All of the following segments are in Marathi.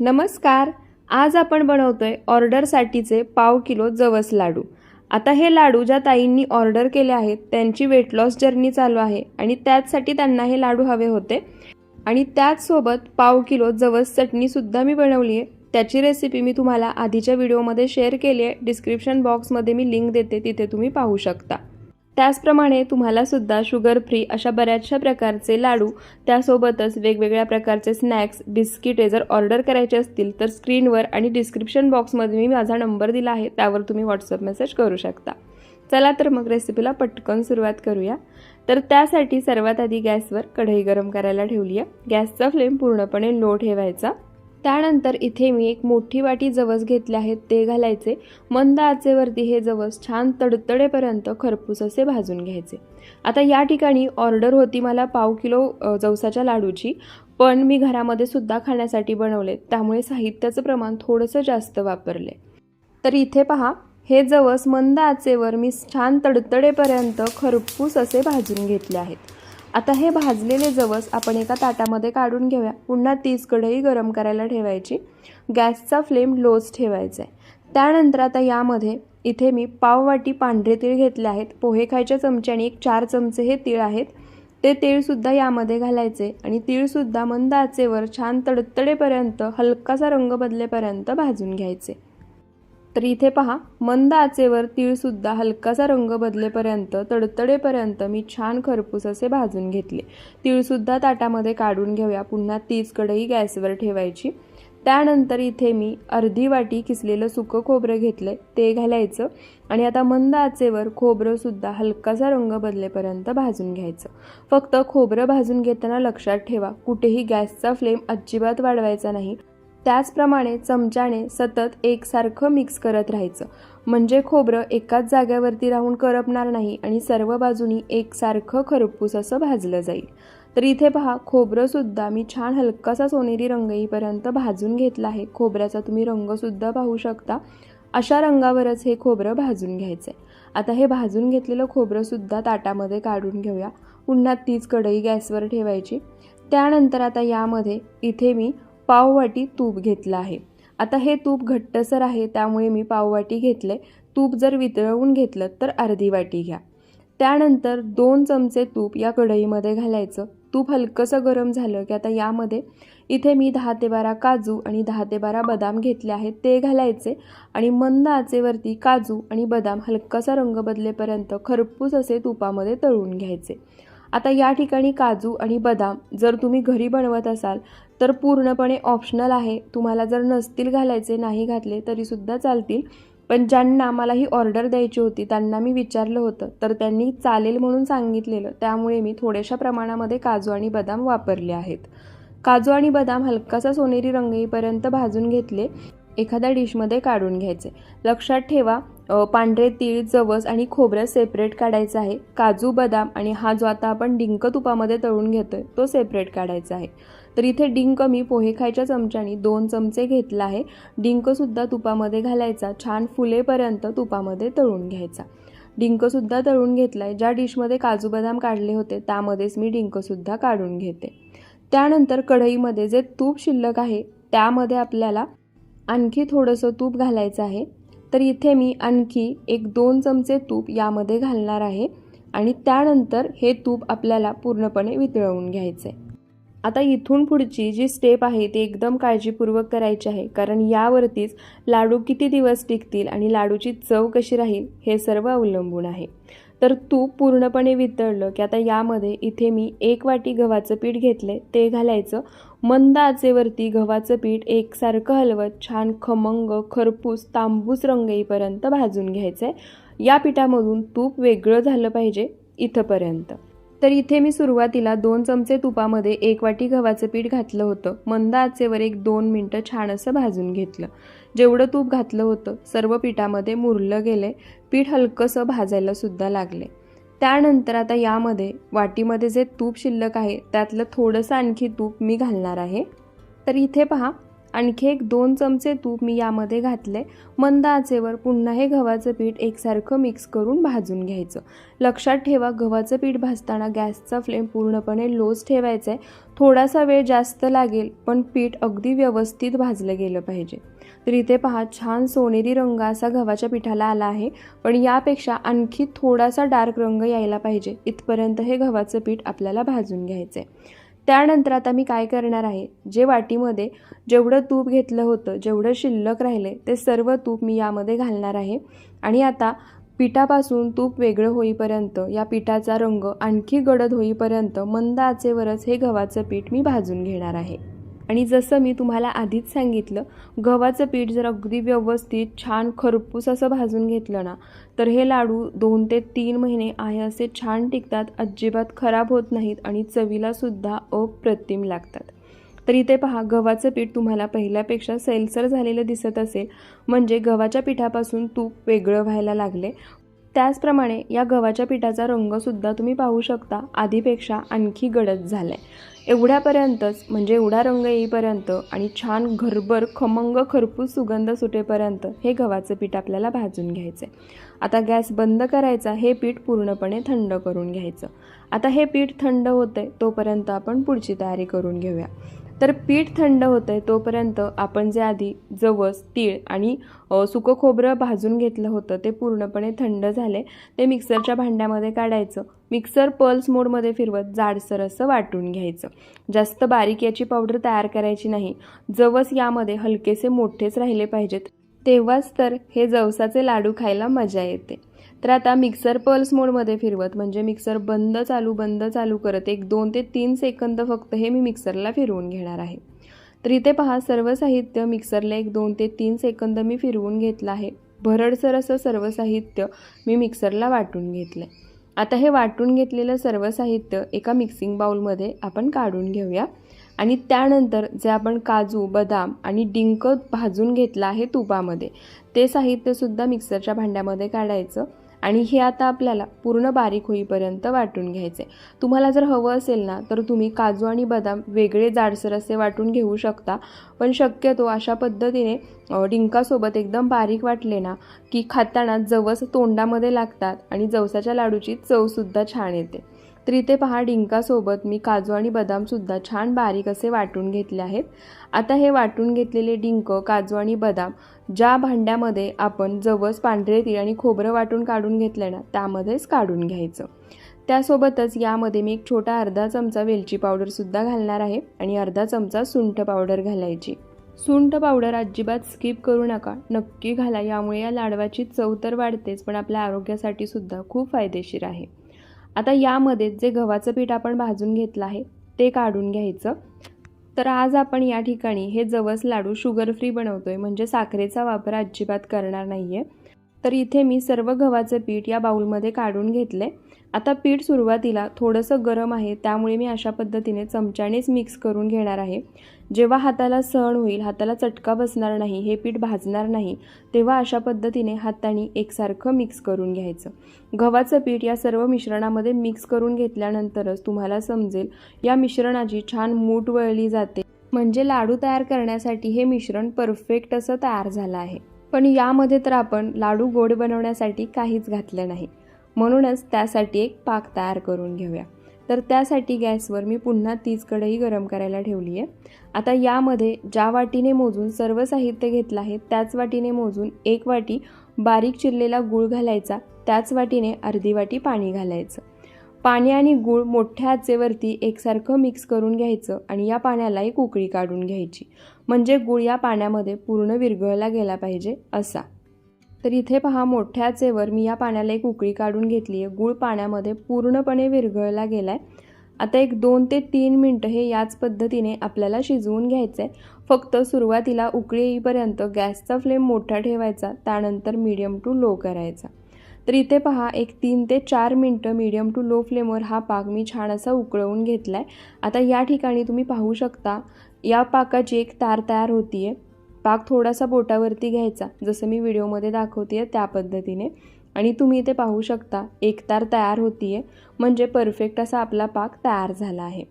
नमस्कार. आज आपण बनवतोय ऑर्डरसाठीचे पाव किलो जवस लाडू. आता हे लाडू ज्या ताईंनी ऑर्डर केले आहेत त्यांची वेट लॉस जर्नी चालू आहे आणि त्याचसाठी त्यांना हे लाडू हवे होते. आणि त्याचसोबत पाव किलो जवस चटणीसुद्धा मी बनवली आहे. त्याची रेसिपी मी तुम्हाला आधीच्या व्हिडिओमध्ये शेअर केली आहे. डिस्क्रिप्शन बॉक्समध्ये मी लिंक देते तिथे तुम्ही पाहू शकता. त्याचप्रमाणे तुम्हालासुद्धा शुगर फ्री अशा बऱ्याचशा प्रकारचे लाडू त्यासोबतच वेगवेगळ्या प्रकारचे स्नॅक्स बिस्किटे जर ऑर्डर करायचे असतील तर स्क्रीनवर आणि डिस्क्रिप्शन बॉक्समध्ये मी माझा नंबर दिला आहे त्यावर तुम्ही व्हॉट्सअप मेसेज करू शकता. चला तर मग रेसिपीला पटकन सुरुवात करूया. तर त्यासाठी सर्वात आधी गॅसवर कढई गरम करायला ठेवली आहे गॅसचा फ्लेम पूर्णपणे लो ठेवायचा. त्यानंतर इथे मी एक मोठी वाटी जवस घेतले आहेत ते घालायचे. मंद आचेवरती हे जवस छान तडतडेपर्यंत खरपूस असे भाजून घ्यायचे. आता या ठिकाणी ऑर्डर होती मला पाव किलो जवसाच्या लाडूची पण मी घरामध्ये सुद्धा खाण्यासाठी बनवले त्यामुळे साहित्याचं प्रमाण थोडंसं जास्त वापरले. तर इथे पहा हे जवस मंद आचेवर मी छान तडतडेपर्यंत खरपूस असे भाजून घेतले आहेत. आता हे भाजलेले जवस आपण एका ताटामध्ये काढून घेऊया. पुन्हा तीच कढई गरम करायला ठेवायची. गॅसचा फ्लेम लोच ठेवायचा आहे. त्यानंतर आता यामध्ये इथे मी पाववाटी पांढरे तीळ घेतले आहेत. पोहे खायच्या चमच्याने एक चार चमचे हे तीळ आहेत. ते तीळसुद्धा यामध्ये घालायचे आणि तीळसुद्धा मंद आचेवर छान तडतडेपर्यंत हलकासा रंग बदलेपर्यंत भाजून घ्यायचे. तर इथे पहा मंद आचेवर तीळसुद्धा हलकासा रंग बदलेपर्यंत तडतडेपर्यंत मी छान खरपूस असे भाजून घेतले. तीळसुद्धा ताटामध्ये काढून घेऊया पुन्हा तीच कढई गॅसवर ठेवायची. त्यानंतर इथे मी अर्धी वाटी किसलेलं सुकं खोबरं घेतलं ते घालायचं. आणि आता मंद आचेवर खोबरंसुद्धा हलकासा रंग बदलेपर्यंत भाजून घ्यायचं. फक्त खोबरं भाजून घेताना लक्षात ठेवा कुठेही गॅसचा फ्लेम अजिबात वाढवायचा नाही. त्याचप्रमाणे चमच्याने सतत एकसारखं मिक्स करत राहायचं. म्हणजे खोबरं एकाच जाग्यावरती राहून करपणार नाही आणि सर्व बाजूनी एकसारखं खरपूस असं भाजलं जाईल. तर इथे पहा खोबरंसुद्धा मी छान हलकासा सोनेरी रंग येईपर्यंत भाजून घेतला आहे. खोबऱ्याचा तुम्ही रंगसुद्धा पाहू शकता. अशा रंगावरच हे खोबरं भाजून घ्यायचं आहे आता हे भाजून घेतलेलं खोबरंसुद्धा ताटामध्ये काढून घेऊया. पुन्हा तीच कढई गॅसवर ठेवायची. त्यानंतर आता यामध्ये इथे मी पाववाटी तूप घेतलं आहे. आता हे तूप घट्टसर आहे त्यामुळे मी पाववाटी घेतले. तूप जर वितळवून घेतलं तर अर्धी वाटी घ्या. त्यानंतर दोन चमचे तूप या कढईमध्ये घालायचं. तूप हलकंसं गरम झालं की आता यामध्ये इथे मी दहा ते बारा काजू आणि दहा ते बारा बदाम घेतले आहेत ते घालायचे. आणि मंद आचेवरती काजू आणि बदाम हलकासा रंग बदलेपर्यंत खरपूस असे तुपामध्ये तळून घ्यायचे. आता या ठिकाणी काजू आणि बदाम जर तुम्ही घरी बनवत असाल तर पूर्णपणे ऑप्शनल आहे. तुम्हाला जर नसतील घालायचे नाही घातले तरीसुद्धा चालतील. पण ज्यांना मला ही ऑर्डर द्यायची होती त्यांना मी विचारलं होतं. तर त्यांनी चालेल म्हणून सांगितलेलं. त्यामुळे मी थोड्याशा प्रमाणामध्ये काजू आणि बदाम वापरले आहेत. काजू आणि बदाम हलकासा सोनेरी रंग येईपर्यंत भाजून घेतले. एखाद्या डिशमध्ये काढून घ्यायचे. लक्षात ठेवा पांढरे तीळ जवस आणि खोबरं सेपरेट काढायचं आहे. काजू बदाम आणि हा जो आता आपण डिंक तुपामध्ये तळून घेतोय तो सेपरेट काढायचा आहे. तर इथे डिंक मी पोहे खायच्या चमच्यानी दोन चमचे घेतला आहे. डिंकसुद्धा तुपामध्ये घालायचा छान फुलेपर्यंत तुपामध्ये तळून घ्यायचा. डिंकसुद्धा तळून घेतला आहे ज्या डिशमध्ये काजू बदाम काढले होते त्यामध्येच मी डिंकसुद्धा काढून घेते. त्यानंतर कढईमध्ये जे तूप शिल्लक आहे त्यामध्ये आपल्याला आणखी थोडंसं तूप घालायचं आहे. तर इथे मी आणखी एक दोन चमचे तूप यामध्ये घालणार आहे आणि त्यानंतर हे तूप आपल्याला पूर्णपणे वितळवून घ्यायचं आहे आता इथून पुढची जी स्टेप आहे ती एकदम काळजीपूर्वक करायची आहे कारण यावरतीच लाडू किती दिवस टिकतील आणि लाडूची चव कशी राहील हे सर्व अवलंबून आहे. तर तूप पूर्णपणे वितळलं की आता यामध्ये इथे मी एक वाटी गव्हाचं पीठ घेतले ते घालायचं. मंद आचेवरती गव्हाचं पीठ एकसारखं हलवत छान खमंग खरपूस तांबूस रंग येईपर्यंत भाजून घ्यायचं आहे या पिठामधून तूप वेगळं झालं पाहिजे इथंपर्यंत. तर इथे मी सुरुवातीला दोन चमचे तुपामध्ये एक वाटी गव्हाचं पीठ घातलं होतं. मंद आचेवर एक दोन मिनटं छान असं भाजून घेतलं. जेवढं तूप घातलं होतं सर्व पिठामध्ये मुरलं गेले पीठ हलकंसं भाजायला सुद्धा लागले. त्यानंतर आता यामध्ये वाटीमध्ये जे तूप शिल्लक आहे त्यातलं थोडंसं आणखी तूप मी घालणार आहे. तर इथे पहा आणखी एक दोन चमचे तूप मी यामध्ये घातले. मंद आचेवर पुन्हा हे गव्हाचं पीठ एकसारखं मिक्स करून भाजून घ्यायचं. लक्षात ठेवा गव्हाचं पीठ भाजताना गॅसचा फ्लेम पूर्णपणे लोज ठेवायचा आहे थोडासा वेळ जास्त लागेल पण पीठ अगदी व्यवस्थित भाजलं गेलं पाहिजे. तर इथे पहा छान सोनेरी रंग असा गव्हाच्या पिठाला आला आहे. पण यापेक्षा आणखी थोडासा डार्क रंग यायला पाहिजे. इथपर्यंत हे गव्हाचं पीठ आपल्याला भाजून घ्यायचं आहे त्यानंतर आता मी काय करणार आहे? जे वाटीमध्ये जेवढं तूप घेतलं होतं जेवढं शिल्लक राहिले ते सर्व तूप मी यामध्ये घालणार आहे. आणि आता पिठापासून तूप वेगळं होईपर्यंत या पिठाचा रंग आणखी गडद होईपर्यंत मंद आचेवरच हे गव्हाचं पीठ मी भाजून घेणार आहे. आणि जसं मी तुम्हाला आधीच सांगितलं गव्हाचं पीठ जर अगदी व्यवस्थित छान खरपूस असं भाजून घेतलं ना तर हे लाडू दोन ते तीन महिने आहे असे छान टिकतात अजिबात खराब होत नाहीत आणि चवीलासुद्धा अप्रतिम लागतात. तर इथे पहा गव्हाचं पीठ तुम्हाला पहिल्यापेक्षा सैलसर झालेलं दिसत असेल म्हणजे गव्हाच्या पिठापासून तूप वेगळं व्हायला लागले. त्याचप्रमाणे या गव्हाच्या पिठाचा रंगसुद्धा तुम्ही पाहू शकता. आधीपेक्षा आणखी गडद झाला आहे एवढ्यापर्यंतच म्हणजे एवढा रंग येईपर्यंत आणि छान घरभर खमंग खरपूस सुगंध सुटेपर्यंत हे गव्हाचं पीठ आपल्याला भाजून घ्यायचं आहे आता गॅस बंद करायचा हे पीठ पूर्णपणे थंड करून घ्यायचं. आता हे पीठ थंड होते तोपर्यंत आपण पुढची तयारी करून घेऊया. तर पीठ थंड होतं आहे तोपर्यंत आपण जे आधी जवस तीळ आणि सुकं खोबरं भाजून घेतलं होतं ते पूर्णपणे थंड झाले. ते मिक्सरच्या भांड्यामध्ये काढायचं. मिक्सर पल्स मोडमध्ये फिरवत जाडसर असं वाटून घ्यायचं. जास्त बारीक याची पावडर तयार करायची नाही. जवस यामध्ये हलकेसे मोठेच राहिले पाहिजेत. तेव्हाच तर हे जवसाचे लाडू खायला मजा येते. तर आता मिक्सर पल्स मोडमध्ये फिरवत म्हणजे मिक्सर बंद चालू बंद चालू करत एक दोन ते तीन सेकंद फक्त हे मी मिक्सरला फिरवून घेणार आहे. तर इथे पहा सर्व साहित्य मिक्सरला एक दोन ते तीन सेकंद मी फिरवून घेतलं आहे. भरडसर असं सर्व साहित्य मी मिक्सरला वाटून घेतलं आहे आता हे वाटून घेतलेलं सर्व साहित्य एका मिक्सिंग बाउलमध्ये आपण काढून घेऊया. आणि त्यानंतर जे आपण काजू बदाम आणि डिंक भाजून घेतलं आहे तुपामध्ये ते साहित्यसुद्धा मिक्सरच्या भांड्यामध्ये काढायचं. आणि हे आता आपल्याला पूर्ण बारीक होईपर्यंत वाटून घ्यायचे तुम्हाला जर हवं असेल ना तर तुम्ही काजू आणि बदाम वेगळे जाडसर असे वाटून घेऊ शकता. पण शक्यतो अशा पद्धतीने डिंकासोबत एकदम बारीक वाटले ना की खाताना जवस तोंडामध्ये लागतात आणि जवसाच्या लाडूची चवसुद्धा छान येते. तरी ते पहा डिंकासोबत मी काजू आणि बदामसुद्धा छान बारीक असे वाटून घेतले आहेत. आता हे वाटून घेतलेले डिंक काजू आणि बदाम ज्या भांड्यामध्ये आपण जवस पांढरे तीळ आणि खोबरं वाटून काढून घेतलं ना त्यामध्येच काढून घ्यायचं. त्यासोबतच यामध्ये मी एक छोटा अर्धा चमचा वेलची पावडरसुद्धा घालणार आहे आणि अर्धा चमचा सुंठ पावडर घालायची. सुंठ पावडर अजिबात स्किप करू नका नक्की घाला. यामुळे या लाडवाची चव तर वाढतेच पण आपल्या आरोग्यासाठी सुद्धा खूप फायदेशीर आहे. आता यामध्ये जे गव्हाचं पीठ आपण भाजून घेतलं आहे ते काढून घ्यायचं. तर आज आपण या ठिकाणी हे जवस लाडू शुगर फ्री बनवतो आहे म्हणजे साखरेचा वापर अजिबात करणार नाही आहे तर इथे मी सर्व गव्हाचं पीठ या बाऊलमध्ये काढून घेतलं आहे आता पीठ सुरुवातीला थोडंसं गरम आहे त्यामुळे मी अशा पद्धतीने चमच्यानेच मिक्स करून घेणार आहे. जेव्हा हाताला सहन होईल हाताला चटका बसणार नाही हे पीठ भाजणार नाही तेव्हा अशा पद्धतीने हाताने एकसारखं मिक्स करून घ्यायचं. गव्हाचं पीठ या सर्व मिश्रणामध्ये मिक्स करून घेतल्यानंतरच तुम्हाला समजेल या मिश्रणाची छान मूठ वळली जाते. म्हणजे लाडू तयार करण्यासाठी हे मिश्रण परफेक्ट असं तयार झालं आहे. पण यामध्ये तर आपण लाडू गोड बनवण्यासाठी काहीच घातलं नाही. म्हणूनच त्यासाठी एक पाक तयार करून घेऊया. तर त्यासाठी गॅसवर मी पुन्हा तीच कढई गरम करायला ठेवली आहे. आता यामध्ये ज्या वाटीने मोजून सर्व साहित्य घेतलं आहे त्याच वाटीने मोजून एक वाटी बारीक चिरलेला गूळ घालायचा त्याच वाटीने अर्धी वाटी पाणी घालायचं. पाणी आणि गूळ मोठ्या आचेवरती एकसारखं मिक्स करून घ्यायचं आणि या पाण्याला एक उकळी काढून घ्यायची. म्हणजे गूळ या पाण्यामध्ये पूर्ण विरघळला गेला पाहिजे असा. तर इथे पहा मोठ्या चेवर मी या पाण्याला एक उकळी काढून घेतली आहे गूळ पाण्यामध्ये पूर्णपणे विरघळला गेला आहे आता एक दोन ते तीन मिनटं हे याच पद्धतीने आपल्याला शिजवून घ्यायचं आहे फक्त सुरुवातीला उकळी येईपर्यंत गॅसचा फ्लेम मोठा ठेवायचा त्यानंतर मीडियम टू लो करायचा. तर इथे पहा एक तीन ते चार मिनटं मीडियम टू लो फ्लेमवर हा पाक मी छान असा उकळवून घेतला आहे आता या ठिकाणी तुम्ही पाहू शकता या पाकाची एक तार तयार होती आहे पाक थोडासा बोटावरती घ्यायचा जसं मी व्हिडिओमध्ये दाखवते त्या पद्धतीने. आणि तुम्ही इथे पाहू शकता एक तार तयार होती आहे म्हणजे परफेक्ट असा आपला पाक तयार झाला आहे.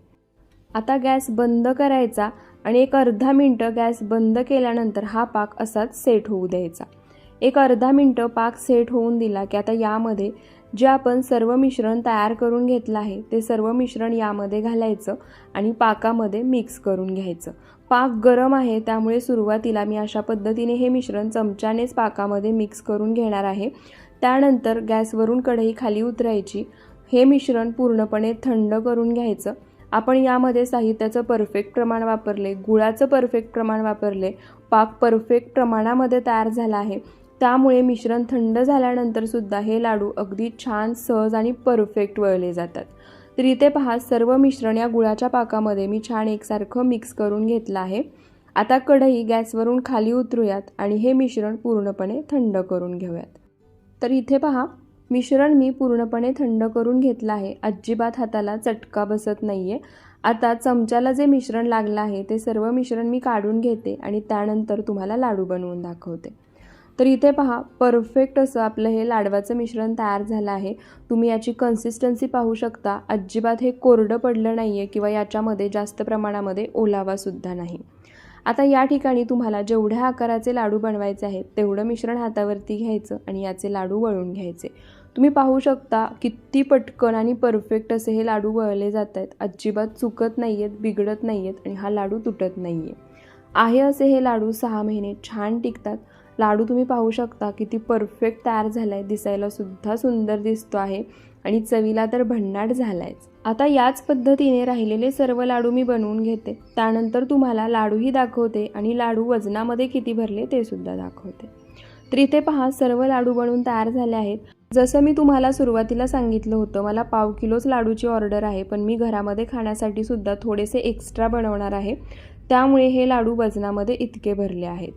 आता गॅस बंद करायचा आणि एक अर्धा मिनटं गॅस बंद केल्यानंतर हा पाक असाच सेट होऊ द्यायचा. एक अर्धा मिनटं पाक सेट होऊन दिला की आता यामध्ये जे आपण सर्व मिश्रण तयार करून घेतलं आहे ते सर्व मिश्रण यामध्ये घालायचं आणि पाकामध्ये मिक्स करून घ्यायचं. पाक गरम आहे त्यामुळे सुरुवातीला मी अशा पद्धतीने हे मिश्रण चमच्यानेच पाकामध्ये मिक्स करून घेणार आहे. त्यानंतर गॅसवरून कढई खाली उतरायची. हे मिश्रण पूर्णपणे थंड करून घ्यायचं. आपण यामध्ये साहित्याचं परफेक्ट प्रमाण वापरले गुळाचं परफेक्ट प्रमाण वापरले. पाक परफेक्ट प्रमाणामध्ये तयार झाला आहे. त्यामुळे मिश्रण थंड झाल्यानंतरसुद्धा हे लाडू अगदी छान सहज आणि परफेक्ट वळले जातात. तर इथे पहा सर्व मिश्रण या गुळाच्या पाकामध्ये मी छान एकसारखं मिक्स करून घेतलं आहे. आता कढई गॅसवरून खाली उतरूयात आणि हे मिश्रण पूर्णपणे थंड करून घेऊयात. तर इथे पहा मिश्रण मी पूर्णपणे थंड करून घेतलं आहे. अजिबात हाताला चटका बसत नाही आहे आता चमच्याला जे मिश्रण लागलं आहे ते सर्व मिश्रण मी काढून घेते आणि त्यानंतर तुम्हाला लाडू बनवून दाखवते. तर इथे पहा परफेक्ट असं आपलं हे लाडवाचं मिश्रण तयार झालं आहे. तुम्ही याची कन्सिस्टन्सी पाहू शकता. अजिबात हे कोरडं पडलं नाही आहे किंवा याच्यामध्ये जास्त प्रमाणामध्ये ओलावासुद्धा नाही. आता या ठिकाणी तुम्हाला जेवढ्या आकाराचे लाडू बनवायचे आहेत तेवढं मिश्रण हातावरती घ्यायचं आणि याचे लाडू वळून घ्यायचे. तुम्ही पाहू शकता किती पटकन आणि परफेक्ट असे हे लाडू वळले जात आहेत अजिबात चुकत नाही आहेत बिघडत नाही आहेत आणि हा लाडू तुटत नाही आहे आहे असे हे लाडू सहा महिने छान टिकतात. लाडू तुम्ही पाहू शकता किती परफेक्ट तयार झाला आहे दिसायला सुद्धा सुंदर दिसतो आहे आणि चवीला तर भन्नाट झाला आहेच आता याच पद्धतीने राहिलेले सर्व लाडू मी बनवून घेते. त्यानंतर तुम्हाला लाडूही दाखवते आणि लाडू वजनामध्ये किती भरले ते सुद्धा दाखवते. तर इथे पहा सर्व लाडू बनवून तयार झाले आहेत. जसं मी तुम्हाला सुरुवातीला सांगितलं होतं मला पाव किलोच लाडूची ऑर्डर आहे पण मी घरामध्ये खाण्यासाठी सुद्धा थोडेसे एक्स्ट्रा बनवणार आहे. त्यामुळे हे लाडू वजनामध्ये इतके भरले आहेत.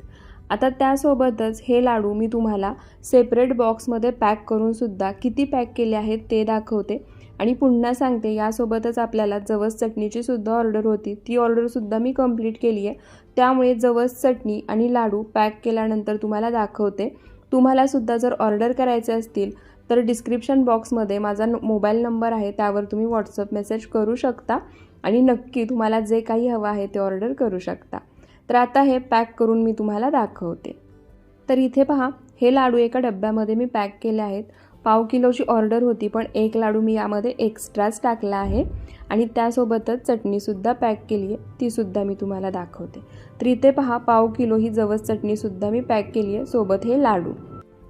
आता त्यासोबतच हे लाडू मी तुम्हाला सेपरेट बॉक्समध्ये पॅक करूनसुद्धा किती पॅक केले आहेत ते दाखवते. आणि पुन्हा सांगते यासोबतच आपल्याला जवस चटणीची सुद्धा ऑर्डर होती. ती ऑर्डरसुद्धा मी कंप्लीट केली आहे. त्यामुळे जवस चटणी आणि लाडू पॅक केल्यानंतर तुम्हाला दाखवते. तुम्हालासुद्धा जर ऑर्डर करायचे असतील तर डिस्क्रिप्शन बॉक्समध्ये माझा मोबाईल नंबर आहे. त्यावर तुम्ही व्हॉट्सअप मेसेज करू शकता आणि नक्की तुम्हाला जे काही हवं आहे ते ऑर्डर करू शकता. तर आता हे पॅक करून मी तुम्हाला दाखवते. तर इथे पहा हे लाडू एका डब्यामध्ये मी पॅक केले आहेत. पाव किलोची ऑर्डर होती पण एक लाडू मी यामध्ये एक्स्ट्राच टाकला आहे आणि त्यासोबतच चटणीसुद्धा पॅक केली आहे तीसुद्धा मी तुम्हाला दाखवते. तर इथे पहा पाव किलो ही जवस चटणीसुद्धा मी पॅक केली आहे सोबत हे लाडू.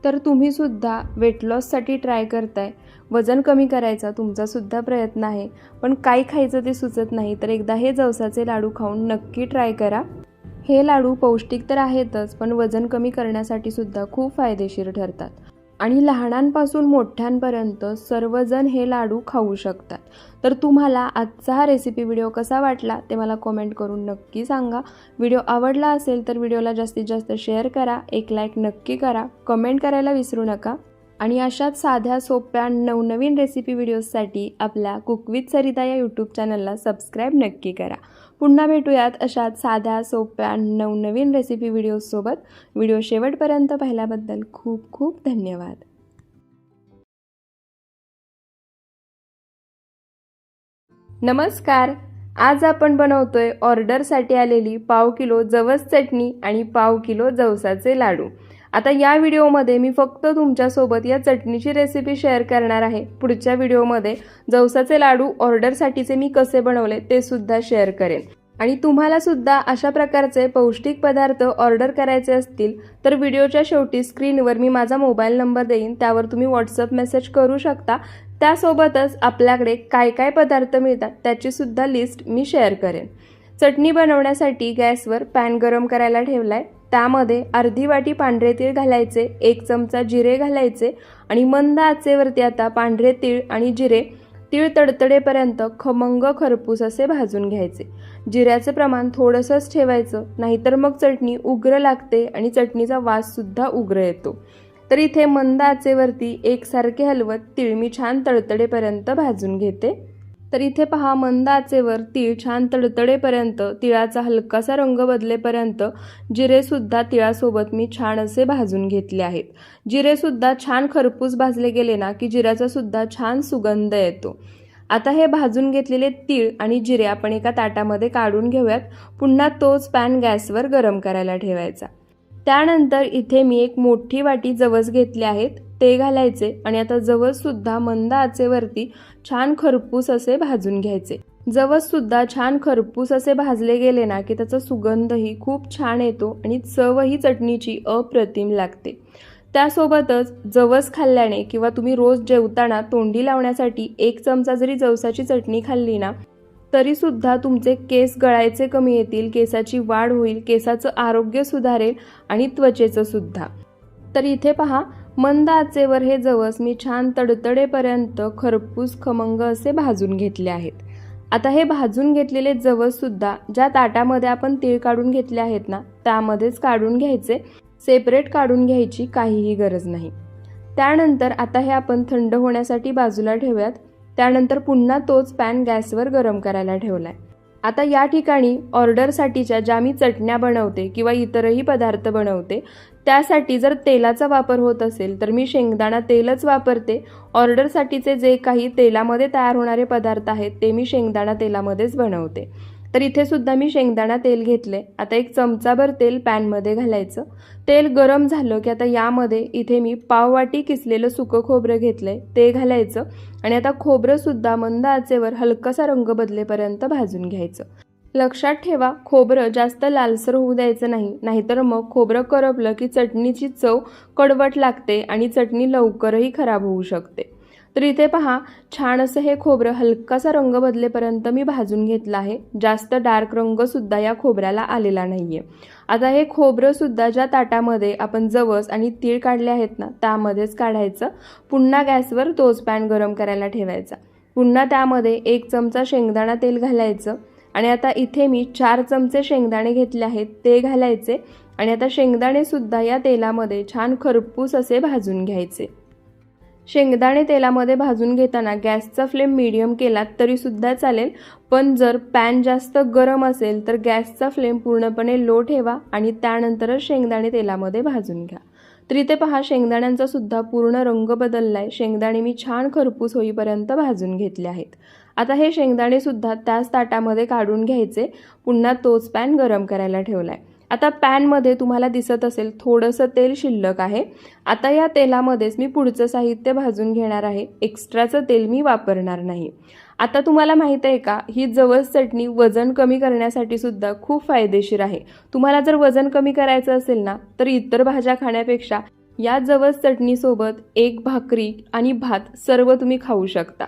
तर तुम्हीसुद्धा वेट लॉससाठी ट्राय करताय. वजन कमी करायचा तुमचासुद्धा प्रयत्न आहे पण काय खायचं ते सुचत नाही तर एकदा हे जवसाचे लाडू खाऊन नक्की ट्राय करा. हे लाडू पौष्टिक तर आहेतच पण वजन कमी करण्यासाठी सुद्धा खूप फायदेशीर ठरतात. आणि लहानांपासून मोठ्यांपर्यंत सर्वजण हे लाडू खाऊ शकतात. तर तुम्हाला आजचा हा रेसिपी व्हिडिओ कसा वाटला ते मला कॉमेंट करून नक्की सांगा. व्हिडिओ आवडला असेल तर व्हिडिओला जास्तीत जास्त शेअर करा एक लाईक नक्की करा कमेंट करायला विसरू नका. आणि अशाच साध्या सोप्या नवनवीन रेसिपी व्हिडिओजसाठी आपल्या कुकविथ सरिता या यूट्यूब चॅनलला सबस्क्राईब नक्की करा. पुन्हा भेटूयात अशाच साध्या सोप्या नवनवीन रेसिपी व्हिडिओजसोबत व्हिडिओ शेवटपर्यंत पाहिल्याबद्दल खूप खूप धन्यवाद. नमस्कार. आज आपण बनवतोय ऑर्डरसाठी आलेली पाव किलो जवस चटणी आणि पाव किलो जवसाचे लाडू. आता या व्हिडिओमध्ये मी फक्त तुमच्यासोबत या चटणीची रेसिपी शेअर करणार आहे. पुढच्या व्हिडिओमध्ये जवसाचे लाडू ऑर्डरसाठीचे मी कसे बनवले ते सुद्धा शेअर करेन. आणि तुम्हाला सुद्धा अशा प्रकारचे पौष्टिक पदार्थ ऑर्डर करायचे असतील तर व्हिडिओच्या शेवटी स्क्रीनवर मी माझा मोबाईल नंबर देईन. त्यावर तुम्ही व्हॉट्सअप मेसेज करू शकता. त्यासोबतच आपल्याकडे काय काय पदार्थ मिळतात त्याची सुद्धा लिस्ट मी शेअर करेन. चटणी बनवण्यासाठी गॅसवर पॅन गरम करायला ठेवला आहे त्यामध्ये अर्धी वाटी पांढरे तीळ घालायचे एक चमचा जिरे घालायचे आणि मंद आचेवरती आता पांढरे तीळ आणि जिरे तीळ तडतडेपर्यंत खमंग खरपूस असे भाजून घ्यायचे. जिऱ्याचं प्रमाण थोडंसंच ठेवायचं नाहीतर मग चटणी उग्र लागते आणि चटणीचा वाससुद्धा उग्र येतो. तर इथे मंद आचेवरती एकसारखे हलवत तीळ मी छान तडतडेपर्यंत भाजून घेते. तर इथे पहा मंद आचेवर तीळ छान तडतडेपर्यंत तिळाचा हलकासा रंग बदलेपर्यंत जिरेसुद्धा तिळासोबत मी छान असे भाजून घेतले आहेत. जिरेसुद्धा छान खरपूस भाजले गेले ना की जिऱ्याचा सुद्धा छान सुगंध येतो. आता हे भाजून घेतलेले तीळ आणि जिरे आपण एका ताटामध्ये काढून घेऊयात. पुन्हा तोच पॅन गॅसवर गरम करायला ठेवायचा. त्यानंतर इथे मी एक मोठी वाटी जवस घेतले आहेत. ते घालायचे आणि आता जवससुद्धा मंद आचेवरती छान खरपूस असे भाजून घ्यायचे. जवससुद्धा छान खरपूस असे भाजले गेले ना की त्याचा सुगंधही खूप छान येतो आणि चवही चटणीची अप्रतिम लागते. त्यासोबतच जवस खाल्ल्याने किंवा तुम्ही रोज जेवताना तोंडी लावण्यासाठी एक चमचा जरी जवसाची चटणी खाल्ली ना तरीसुद्धा तुमचे केस गळायचे कमी येतील केसाची वाढ होईल केसाचं आरोग्य सुधारेल आणि त्वचेचं सुद्धा. तर इथे पहा मंद आचेवर हे जवस मी छान तडतडेपर्यंत खरपूस खमंग असे भाजून घेतले आहेत. आता हे भाजून घेतलेले जवससुद्धा ज्या ताटामध्ये आपण तीळ काढून घेतले आहेत ना त्यामध्येच काढून घ्यायचे. सेपरेट काढून घ्यायची काहीही गरज नाही. त्यानंतर आता हे आपण थंड होण्यासाठी बाजूला ठेवूयात. त्यानंतर पुन्हा तोच पॅन गॅसवर गरम करायला ठेवलाय. आता या ठिकाणी ऑर्डरसाठीच्या ज्या मी चटण्या बनवते किंवा इतरही पदार्थ बनवते त्यासाठी जर तेलाचा वापर होत असेल तर मी शेंगदाणा तेलच वापरते. ऑर्डरसाठीचे जे काही तेलामध्ये तयार होणारे पदार्थ आहेत ते मी शेंगदाणा तेलामध्येच बनवते. तर इथे सुद्धा मी शेंगदाणा तेल घेतले. आता एक चमचाभर तेल पॅनमध्ये घालायचं. तेल गरम झालं की आता यामध्ये इथे मी पाववाटी किसलेलं सुकं खोबरं घेतलंय ते घालायचं. आणि आता खोबरंसुद्धा मंद आचेवर हलकासा रंग बदलेपर्यंत भाजून घ्यायचं. लक्षात ठेवा खोबरं जास्त लालसर होऊ द्यायचं नाही नाहीतर मग खोबरं करपलं की चटणीची चव कडवट लागते आणि चटणी लवकरही खराब होऊ शकते. तर इथे पहा छान असं हे खोबरं हलकासा रंग बदलेपर्यंत मी भाजून घेतलं आहे. जास्त डार्क रंगसुद्धा या खोबऱ्याला आलेला नाही आहे आता हे खोबरंसुद्धा ज्या ताटामध्ये आपण जवस आणि तीळ काढले आहेत ना त्यामध्येच काढायचं. पुन्हा गॅसवर तोच पॅन गरम करायला ठेवायचा. पुन्हा त्यामध्ये एक चमचा शेंगदाणा तेल घालायचं. आणि आता इथे मी चार चमचे शेंगदाणे घेतले आहेत ते घालायचे. आणि आता शेंगदाणेसुद्धा या तेलामध्ये छान खरपूस असे भाजून घ्यायचे. शेंगदाणे तेलामध्ये भाजून घेताना गॅसचा फ्लेम मीडियम केलात तरीसुद्धा चालेल. पण जर पॅन जास्त गरम असेल तर गॅसचा फ्लेम पूर्णपणे लो ठेवा आणि त्यानंतरच शेंगदाणे तेलामध्ये भाजून घ्या. तर इथे पहा शेंगदाण्यांचा सुद्धा पूर्ण रंग बदलला आहे शेंगदाणे मी छान खरपूस होईपर्यंत भाजून घेतले आहेत. आता हे शेंगदाणे सुद्धा त्याच ताटामध्ये काढून घ्यायचे. पुन्हा तोच पॅन गरम करायला ठेवला आहे आता पॅनमध्ये तुम्हाला दिसत असेल थोडंसं तेल शिल्लक आहे. आता या तेलामध्येच मी पुढचं साहित्य भाजून घेणार आहे. एक्स्ट्राचं तेल मी वापरणार नाही. आता तुम्हाला माहीत आहे का ही जवस चटणी वजन कमी करण्यासाठी सुद्धा खूप फायदेशीर आहे. तुम्हाला जर वजन कमी करायचं असेल ना तर इतर भाज्या खाण्यापेक्षा या जवस चटणीसोबत एक भाकरी आणि भात सर्व तुम्ही खाऊ शकता.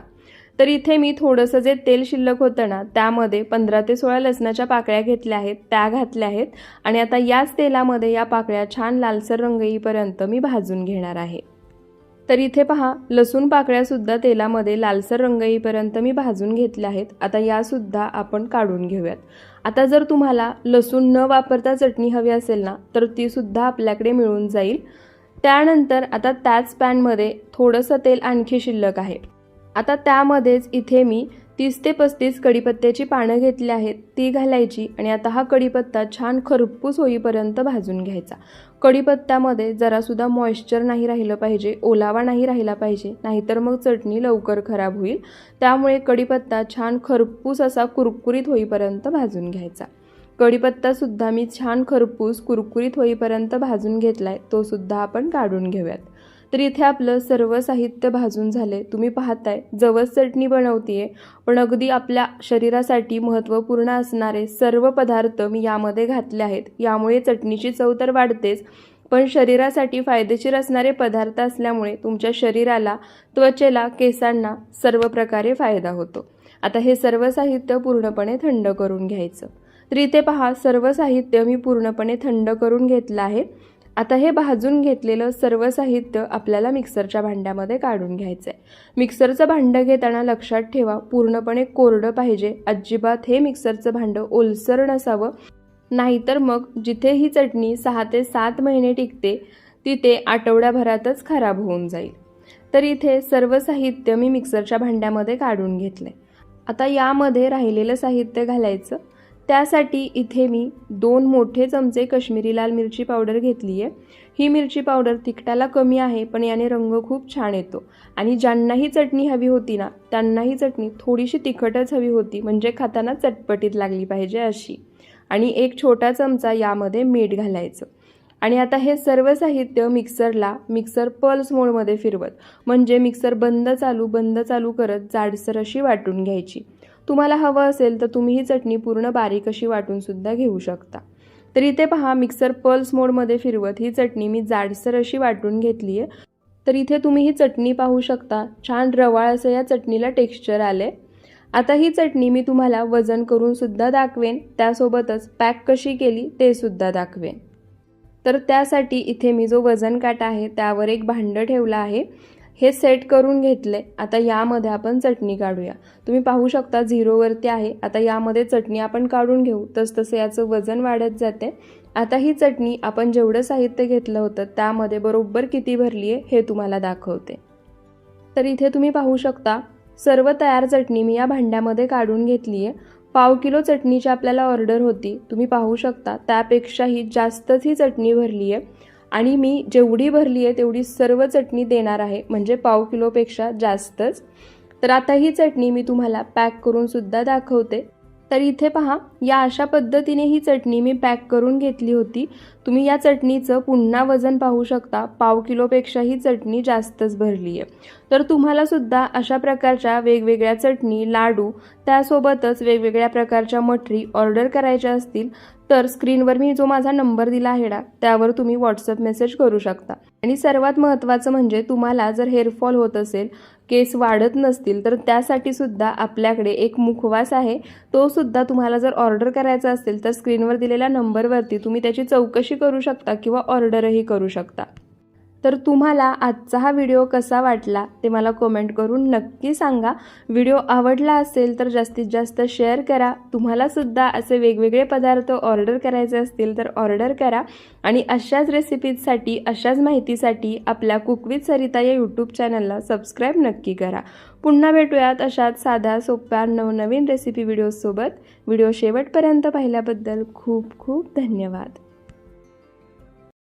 तर इथे मी थोडंसं जे तेल शिल्लक होतं ना त्यामध्ये पंधरा ते सोळा लसणाच्या पाकळ्या घेतल्या आहेत त्या घातल्या आहेत. आणि आता याच तेलामध्ये या पाकळ्या छान लालसर रंग येईपर्यंत मी भाजून घेणार आहे. तर इथे पहा लसूण पाकळ्यासुद्धा तेलामध्ये लालसर रंग येईपर्यंत मी भाजून घेतल्या आहेत. आता यासुद्धा आपण काढून घेऊयात. आता जर तुम्हाला लसूण न वापरता चटणी हवी असेल ना तर तीसुद्धा आपल्याकडे मिळून जाईल. त्यानंतर आता त्याच पॅनमध्ये थोडंसं तेल आणखी शिल्लक आहे. आता त्यामध्येच इथे मी तीस ते पस्तीस कढीपत्त्याची पानं घेतली आहेत. ती घालायची आणि आता हा कढीपत्ता छान खरपूस होईपर्यंत भाजून घ्यायचा. कढीपत्त्यामध्ये जरासुद्धा मॉइश्चर नाही राहिलं पाहिजे ओलावा नाही राहिला पाहिजे नाहीतर मग चटणी लवकर खराब होईल. त्यामुळे कढीपत्ता छान खरपूस असा कुरकुरीत होईपर्यंत भाजून घ्यायचा. कढीपत्तासुद्धा मी छान खरपूस कुरकुरीत होईपर्यंत भाजून घेतला आहे तोसुद्धा आपण काढून घेऊयात. तर इथे आपलं सर्व साहित्य भाजून झाले तुम्ही पाहताय जवस चटणी बनवतीये पण अगदी आपल्या शरीरासाठी महत्त्वपूर्ण असणारे सर्व पदार्थ मी यामध्ये घातले आहेत. यामुळे चटणीची चव तर वाढतेच पण शरीरासाठी फायदेशीर असणारे पदार्थ असल्यामुळे तुमच्या शरीराला त्वचेला केसांना सर्व प्रकारे फायदा होतो. आता हे सर्व साहित्य पूर्णपणे थंड करून घ्यायचं. तर इथे पहा सर्व साहित्य मी पूर्णपणे थंड करून घेतलं आहे. आता हे भाजून घेतलेलं सर्व साहित्य आपल्याला मिक्सरच्या भांड्यामध्ये काढून घ्यायचं आहे मिक्सरचं भांडं घेताना लक्षात ठेवा पूर्णपणे कोरडं पाहिजे. अजिबात हे मिक्सरचं भांडं ओलसर नसावं. नाहीतर मग जिथे ही चटणी सहा ते सात महिने टिकते तिथे आठवड्याभरातच खराब होऊन जाईल. तर इथे सर्व साहित्य मी मिक्सरच्या भांड्यामध्ये काढून घेतलं आता यामध्ये राहिलेलं साहित्य घालायचं. त्यासाठी इथे मी दोन मोठे चमचे कश्मीरी लाल मिरची पावडर घेतली आहे. ही मिरची पावडर तिखटाला कमी आहे पण याने रंग खूप छान येतो. आणि ज्यांनाही चटणी हवी होती ना त्यांनाही चटणी थोडीशी तिखटच हवी होती म्हणजे खाताना चटपटीत लागली पाहिजे अशी. आणि एक छोटा चमचा यामध्ये मीठ घालायचं. आणि आता हे सर्व साहित्य मिक्सरला मिक्सर पल्स मोडमध्ये फिरवत म्हणजे मिक्सर बंद चालू बंद चालू करत जाडसर अशी वाटून घ्यायची. तुम्हाला हवं असेल तर तुम्ही ही चटणी पूर्ण बारीक अशी वाटूनसुद्धा घेऊ शकता. तर इथे पहा मिक्सर पल्स मोडमध्ये फिरवत ही चटणी मी जाडसर अशी वाटून घेतली आहे. तर इथे तुम्ही ही चटणी पाहू शकता. छान रवाळ असं या चटणीला टेक्स्चर आले आता ही चटणी मी तुम्हाला वजन करूनसुद्धा दाखवेन. त्यासोबतच पॅक कशी केली ते सुद्धा दाखवेन. तर त्यासाठी इथे मी जो वजन काटा आहे त्यावर एक भांडं ठेवलं आहे. हे सेट करून घेतले. आता यामध्ये आपण चटणी काढूया. तुम्ही पाहू शकता झिरोवरती आहे. आता यामध्ये चटणी आपण काढून घेऊ. तसतसं याचं वजन वाढत जाते. आता ही चटणी आपण जेवढं साहित्य घेतलं होतं त्यामध्ये बरोबर किती भरली आहे हे तुम्हाला दाखवते. तर इथे तुम्ही पाहू शकता सर्व तयार चटणी मी या भांड्यामध्ये काढून घेतली आहे. पाव किलो चटणीची आपल्याला ऑर्डर होती. तुम्ही पाहू शकता त्यापेक्षाही जास्तच ही चटणी भरली आहे. आणि मी जेवढी भरली आहे तेवढी सर्व चटणी देणार आहे. म्हणजे पाव किलोपेक्षा जास्तच. तर आता ही चटणी मी तुम्हाला पॅक करून सुद्धा दाखवते. तर इथे पहा या अशा पद्धतीने ही चटणी मी पॅक करून घेतली होती. तुम्ही या चटणीचं पुन्हा वजन पाहू शकता. पाव किलोपेक्षा ही चटणी जास्तच भरली आहे तर तुम्हाला सुद्धा अशा प्रकारच्या वेगवेगळ्या चटणी लाडू त्यासोबतच वेगवेगळ्या प्रकारच्या मठरी ऑर्डर करायच्या असतील तर स्क्रीनवर मी जो माझा नंबर दिला आहे ना त्यावर तुम्ही व्हॉट्सअप मेसेज करू शकता. आणि सर्वात महत्त्वाचं म्हणजे तुम्हाला जर हेअरफॉल होत असेल केस वाढत नसतील तर त्यासाठी सुद्धा आपल्याकडे एक मुखवास आहे. तो सुद्धा तुम्हाला जर ऑर्डर करायचा असेल तर स्क्रीनवर दिलेल्या नंबरवरती तुम्ही त्याची चौकशी करू शकता किंवा ऑर्डरही करू शकता? तर तुम्हाला आजचा हा व्हिडिओ कसा वाटला ते मला कमेंट करून नक्की सांगा. व्हिडिओ आवडला असेल तर जास्तीत जास्त शेअर करा. तुम्हालासुद्धा असे वेगवेगळे पदार्थ ऑर्डर करायचे असतील तर ऑर्डर करा. आणि अशाच रेसिपीजसाठी अशाच माहितीसाठी आपल्या कुकविथ सरिता या यूट्यूब चॅनलला सबस्क्राईब नक्की करा. पुन्हा भेटूयात अशाच साध्या सोप्या नवनवीन रेसिपी व्हिडिओसोबत व्हिडिओ शेवटपर्यंत पाहिल्याबद्दल खूप खूप धन्यवाद.